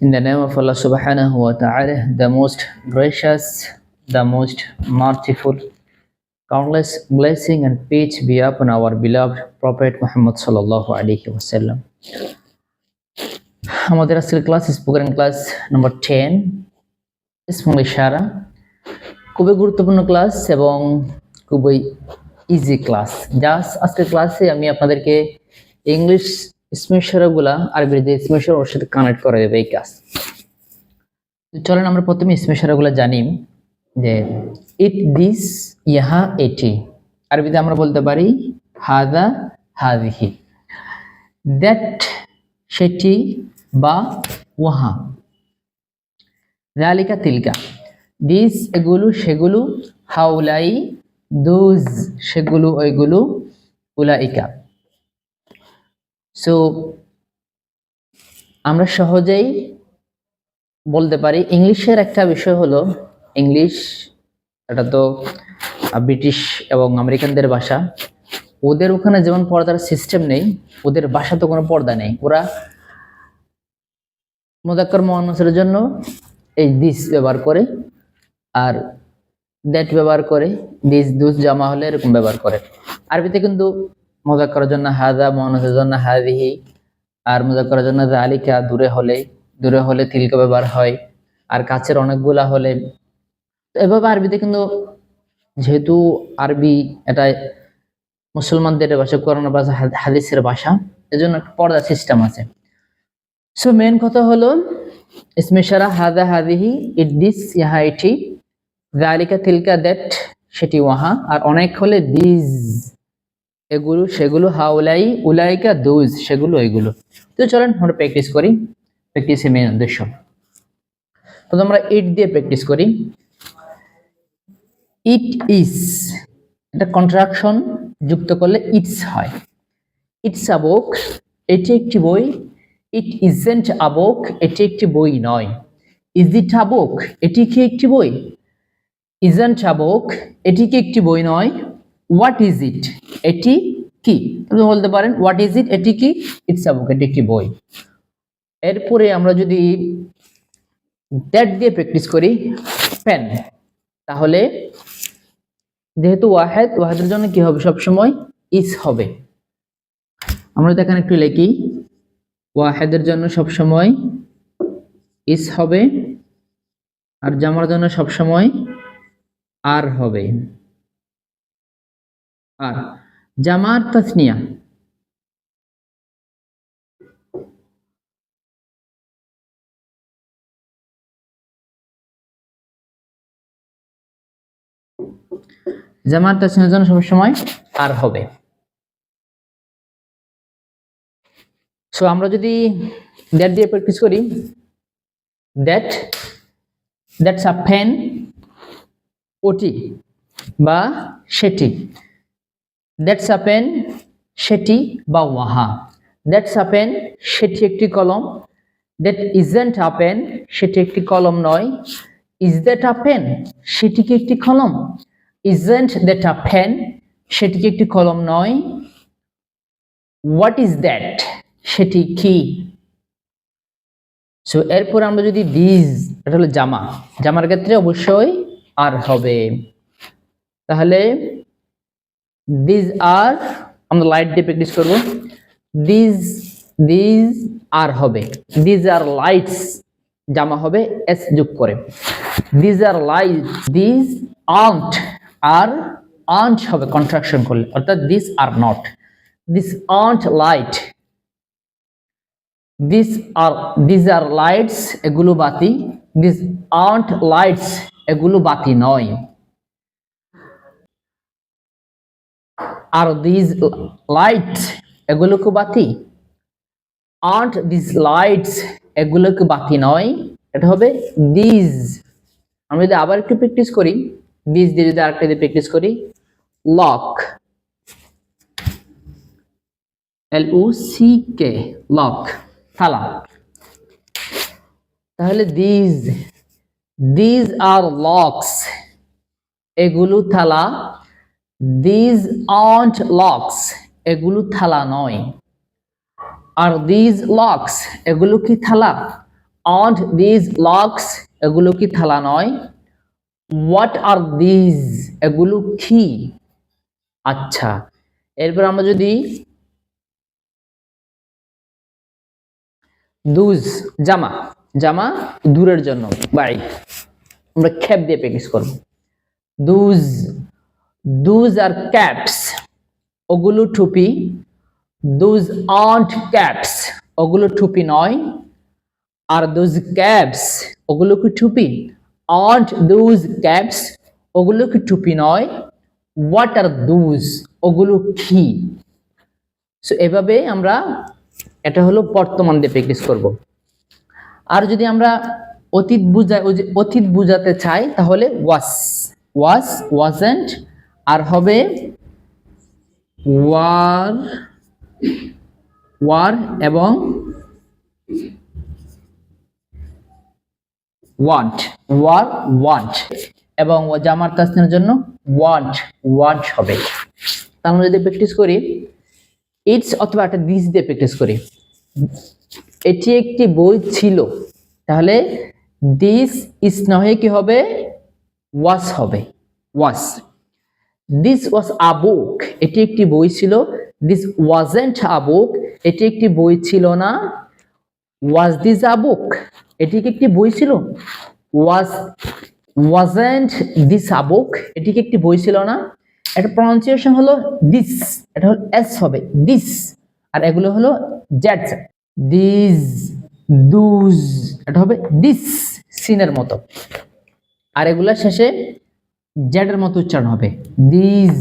In the name of Allah subhanahu wa ta'ala, the most gracious, the most merciful, countless blessing and peace be upon our beloved Prophet Muhammad sallallahu alaihi wasallam. আমাদের আজকের class spoken class number ten ইসমুল ইশারা খুবই গুরুত্বপূর্ণ class এবং খুবই easy class just আজকের ক্লাসে আমি আপনাদেরকে ইংলিশ স্মেশারাগুলা আরবির যে স্মেশার ওর সাথে কানেক্ট করে দেবে এই ক্লাস চলেন আমরা প্রথমে স্মেশারাগুলা জানি যে ইট দিস ইহা এটি। আরবিতে আমরা বলতে পারি, হাদা হাদিহি। দ্যাট সেটি বা ওয়াহা জালিকা তিলকা। দিস এগুলো, সেগুলো হাউলাই দুজ, সেগুলো, ওইগুলো, উলাইকা। সো আমরা সহজেই বলতে পারি, ইংলিশের একটা বিষয় হলো ইংলিশ, এটা তো ব্রিটিশ এবং আমেরিকানদের ভাষা। ওদের ওখানে যেমন পর্দার সিস্টেম নেই, ওদের ভাষা তো কোনো পর্দা নেই। ওরা মোদাক্কর মোহান্নসের জন্য এই দিস ব্যবহার করে আর দ্যাট ব্যবহার করে দিস দুস জামা হলে এরকম ব্যবহার করে। আরবিতে কিন্তু মজা করার জন্য হাদা মোহান্নসের জন্য হাদিহি, আর মজা করার জন্য আলিকা দূরে হলে দূরে হলে তিলকা ব্যবহার হয়, আর কাছের অনেকগুলা হলে। এভাবে আরবিতে কিন্তু যেহেতু আরবি এটা মুসলমানদের ভাষা, কোরআন ভাষা, হাদ- হাদিসের ভাষা, এজন্য একটা পর্দা সিস্টেম আছে। সো মেন কথা হলো ইসমেশারা হাদা, হাদিহি ইট দিস ইহা এটি জালিকা তিলকা দ্যাট সেটি ওয়াহা, আর অনেক হলে দিজ এগুলো, সেগুলো হাউলাই উলাইকা, দুজ, সেগুলো এগুলো। তো চলেন আমরা প্র্যাকটিস করি। প্র্যাকটিসের মেন উদ্দেশ্য। তো আমরা ইট দিয়ে প্র্যাকটিস করি। ইট ইজ এটা কন্ট্রাকশন যুক্ত করলে ইটস হয়। ইটস আ বুক এটি একটি বই। ইট ইজেন্ট আ বুক এটি একটি বই নয়। ইজ ইট আ বুক এটি কি একটি বই? ইজেন্ট আ বুক এটি কি একটি বই নয়? হোয়াট ইজ ইট এটি কি? আপনি বলতে পারেন হোয়াট ইজ ইট এটি কি? ইটস বুক এটি একটি বই। এরপরে আমরা যদি দ্যাট দিয়ে প্র্যাকটিস করি পেন তাহলে যেহেতু ওয়াহেদ, ওয়াহেদের জন্য কি হবে সবসময়? ইস হবে। আমরা যদি এখানে একটু লিখি, ওয়াহেদের জন্য সবসময় ইস হবে, আর জামার জন্য সবসময় আর হবে। আর জামার তাসনিয়া। জামার তাসনিয়ার জন্য সবসময় আর হবে। সো আমরা যদি দ্যাট দিয়ে প্র্যাকটিস করি দ্যাট দ্যাটস আ ফ্যান ওটি বা সেটি। দ্যাটস আ পেন সেটি বা ওয়াহা দ্যাটস আ পেন সেটি একটি কলম। দ্যাট ইজেন্ট পেন সেটি একটি কলম নয়। ইজ দ্যাট আ পেন সেটি কি একটি কলম? ইজেন্ট দ্যাট আ পেন সেটি কি একটি কলম নয়। হোয়াট ইজ দ্যাট সেটি কি? সো এরপর আমরা যদি দিজ এটা হলো জামা। জামার ক্ষেত্রে অবশ্যই আর হবে। তাহলে দিজ আর আমরা লাইট দিয়ে প্র্যাকটিস করব। দিজ দিজ আর হবে। দিজ আর লাইটস জামা হবে এস যোগ করে। These are light these aren't are aren't হবে কন্ট্রাকশন করলে। অর্থাৎ this are not this aren't light this are this are lights এগুলো বাতি। দিস আন্ট লাইটস এগুলো বাতি নয়। আর দিস লাইট এগুলো কি বাতি? আন্ট দিস লাইটস এগুলো কি বাতি নয়? এটা হবে দিস আমরা যদি আবার একটু প্র্যাকটিস করি দিস দিয়ে যদি আরেকটা দিয়ে প্র্যাকটিস করি lock L O C K lock থালা। তাহলে দিজ দিজ আর লকস এগুলো থালা দিজ আন্ট লক্স এগুলো থালা নয়। আর দিজ লক্স এগুলো কি থালা? আন্ট দিজ লক্স এগুলো কি থালা নয়? হোয়াট আর দিজ এগুলো কি? আচ্ছা এরপর আমরা যদি দুজ, জামা জামা দূরের জন্য, বাই, আমরা খ্যাপ দিয়ে প্র্যাকটিস করব। দুজ দুজ আর ক্যাপস ওগুলো টুপি। দুজ আন্ট ক্যাপস ওগুলো টুপি নয়। আর দুজ ক্যাপস ওগুলো কি টুপি? আন্ট দুজ ক্যাপস ওগুলো কি টুপি নয়। হোয়াট আর দুজ ওগুলো কি? সো এভাবে আমরা এটা হলো বর্তমান দিয়ে প্র্যাকটিস করব। আর যদি আমরা অতীত বুঝা অতীত বুঝাতে চাই, তাহলে ওয়াস ওয়াস ওয়াজেন্ট আর হবে ওয়ার ওয়ার এবং ওয়ান্ট, ওয়ার, ওয়ান্ট এবং জামার তাসনের জন্য ওয়ান্ট ওয়ান্ট হবে। আমরা যদি প্র্যাকটিস করি ইটস অথবা একটা দিস দিয়ে প্র্যাকটিস করি। এটি একটি বই ছিল, তাহলে দিস ইস নহে কি হবে? ওয়াস হবে ওয়াস দিস ওয়াজ আ বুক এটি একটি বই ছিল। দিস ওয়াজেন্ট আ বুক এটি একটি বই ছিল না। ওয়াজ দিস আ বুক এটি কি একটি বই ছিল? ওয়াজ ওয়াজেন্ট দিস আ বুক এটি কি একটি বই ছিল না? এটা প্রনাউন্সিয়েশন হলো দিস এটা হলো এস হবে। দিস আর এগুলো হলো জ্যাট দিস দুজ এটা হবে দিস সিনের মতো। আর এগুলা শেষে জ্যাডের মতো উচ্চারণ হবে। দিজ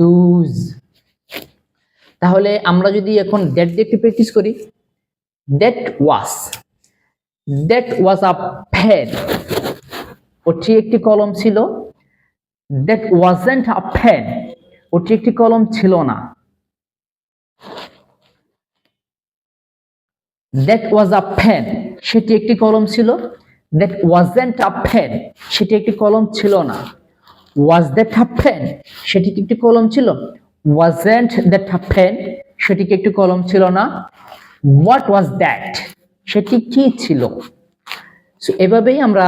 দুজ তাহলে আমরা যদি এখন দ্যাট দিয়ে একটু প্র্যাকটিস করি। That was that was a fan ওটি একটি কলম ছিল। দ্যাট ওয়াজেন্ট আ ফ্যান ওটি একটি কলম ছিল না। দ্যাট ওয়াজ আ ফ্যান সেটি একটি কলম ছিল। দ্যাট ওয়াজেন্ট আ ফ্যান সেটি একটি কলম ছিল না। ওয়াজ দ্যাট আ ফ্যান সেটি কি একটি কলম ছিল। ওয়াজেন্ট দ্যাট আ ফ্যান সেটি কি একটি কলম ছিল না। হোয়াট ওয়াজ দ্যাট সেটি কি ছিল? সো এভাবেই আমরা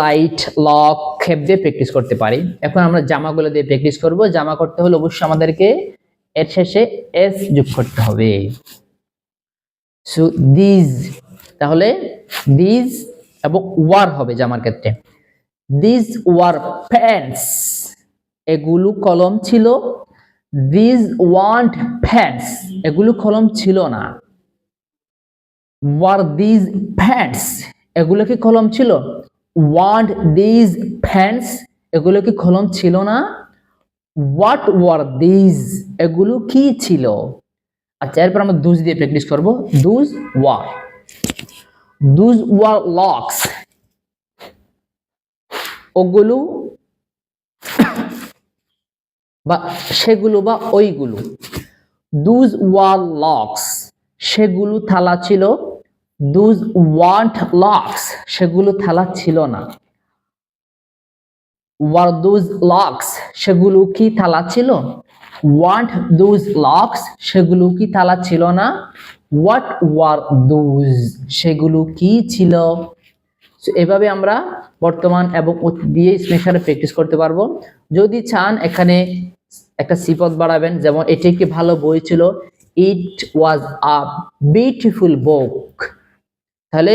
লাইট লক খেপ দিয়ে প্র্যাকটিস করতে পারি। এখন আমরা জামাগুলো দিয়ে প্র্যাকটিস করব। জামা করতে হলে অবশ্যই আমাদেরকে এর শেষে এস যোগ করতে হবে। সো দিজ তাহলে দিজ এবং ওয়ার হবে জামার ক্ষেত্রে। দিজ ওয়ার প্যান্টস এগুলো কলম ছিল। দিজ ওয়ান্ট প্যান্টস এগুলো কলম ছিল না। ওয়ার দিজ প্যান্টস এগুলো কি কলম ছিল? ওয়ান্ট দিজ প্যান্টস এগুলো কি কলম ছিল না? হোয়াট ওয়ার দিজ এগুলো কি ছিল? আচ্ছা এরপর আমরা দুজ দিয়ে প্র্যাকটিস করব। Those were those were locks ওগুলো বা সেগুলো বা ওইগুলো। দুজ ওয়ার লক্স সেগুলো থালা ছিল। দুজ ওয়ান্ট লক্স সেগুলো থালা ছিল না। ওয়ার দুজ লক্স সেগুলো কি থালা ছিল? ওয়ান্ট দুজ লক্স সেগুলো কি থালা ছিল না? হোয়াট ওয়ার দুজ সেগুলো কি ছিল? এভাবে আমরা বর্তমান এবং দিয়ে স্পেশালে প্র্যাকটিস করতে পারব। যদি চান এখানে একটা সিপত বাড়াবেন, যেমন এটি একটি ভালো বই ছিল ইট ওয়াজ আ বিউটিফুল বুক তাহলে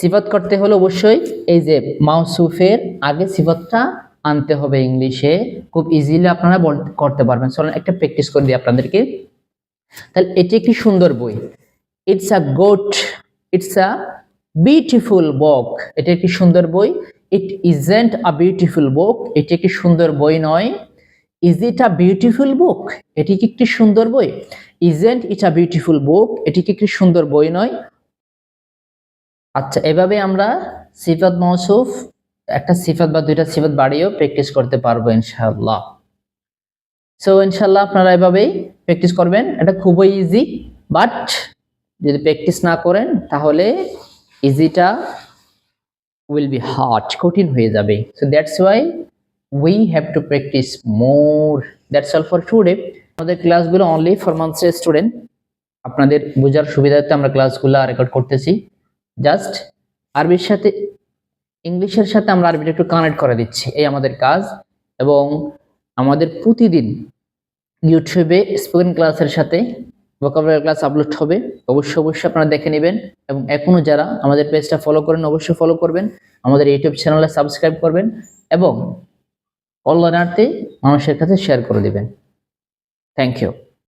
সিফত করতে হলে অবশ্যই এই যে মাউসুফের আগে সিফতটা আনতে হবে ইংলিশে। খুব ইজিলি আপনারা করতে পারবেন। চলেন একটা প্র্যাকটিস করে দিই আপনাদেরকে। তাহলে এটি একটি সুন্দর বই। It's a good it's a beautiful book এটি একটি সুন্দর বই। ইট ইজেন্ট আ বিউটিফুল বুক এটি একটি সুন্দর বই নয়? Is it a beautiful book এটি কি একটি সুন্দর বই? Isn't it a beautiful book এটি কি একটি সুন্দর বই নয়? আচ্ছা এভাবে আমরা সিফাত মৌসুফ একটা সিফাত বা দুইটা সিফাত বাড়িয়েও প্র্যাকটিস করতে পারব ইনশাআল্লাহ। সো ইনশাল্লাহ আপনারা এভাবেই প্র্যাকটিস করবেন। এটা খুবই ইজি বাট যদি প্র্যাকটিস না করেন, তাহলে ইজিটা উইল বি হার্ড কঠিন হয়ে যাবে। So that's why we have to practice more that's all for today আমাদের ক্লাসগুলো অনলি ফর মান্থসের স্টুডেন্ট আপনাদের বোঝার সুবিধার্থে আমরা ক্লাসগুলো রেকর্ড করতেছি। জাস্ট আরবির সাথে, ইংলিশের সাথে আমরা আরবিটা একটু কানেক্ট করে দিচ্ছি। এই আমাদের কাজ। এবং আমাদের প্রতিদিন ইউটিউবে স্পোকেন ক্লাসের সাথে ভোকাবুলারি ক্লাস আপলোড হবে। অবশ্যই অবশ্যই আপনারা দেখে নেবেন এবং এখনও যারা আমাদের পেজটা ফলো করেন, অবশ্যই ফলো করবেন। আমাদের ইউটিউব চ্যানেলে সাবস্ক্রাইব করবেন এবং অনলাইনার্থে মানুষের কাছে শেয়ার করে দেবেন। Thank you